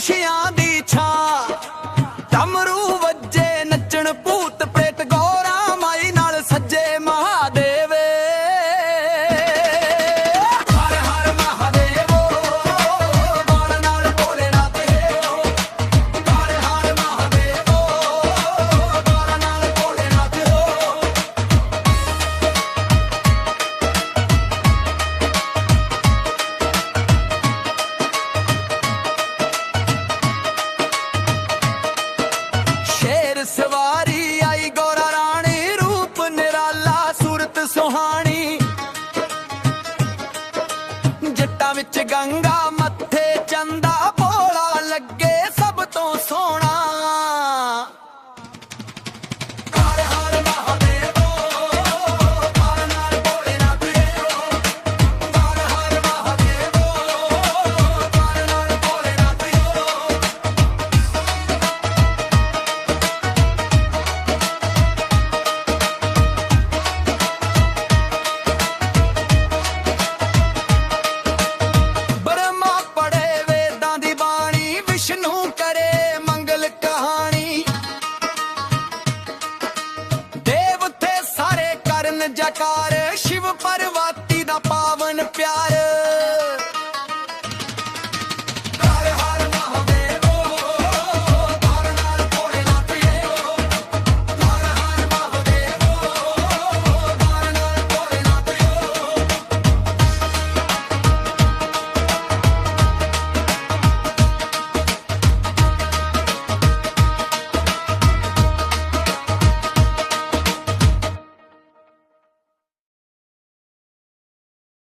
खुशियां दी ਸੁਹਾਣੀ ਜੱਟਾਂ ਵਿੱਚ ਗੰਗਾ ਮੱਥੇ ਚੰਦਾ ਭੋਲਾ ਲੱਗੇ ਸਭ ਤੋਂ ਸੋਹਣਾ। ਜਟਾਰੇ ਸ਼ਿਵ ਪਰਵਾਤੀ ਦਾ ਪਾਵਨ ਪਿਆਰ।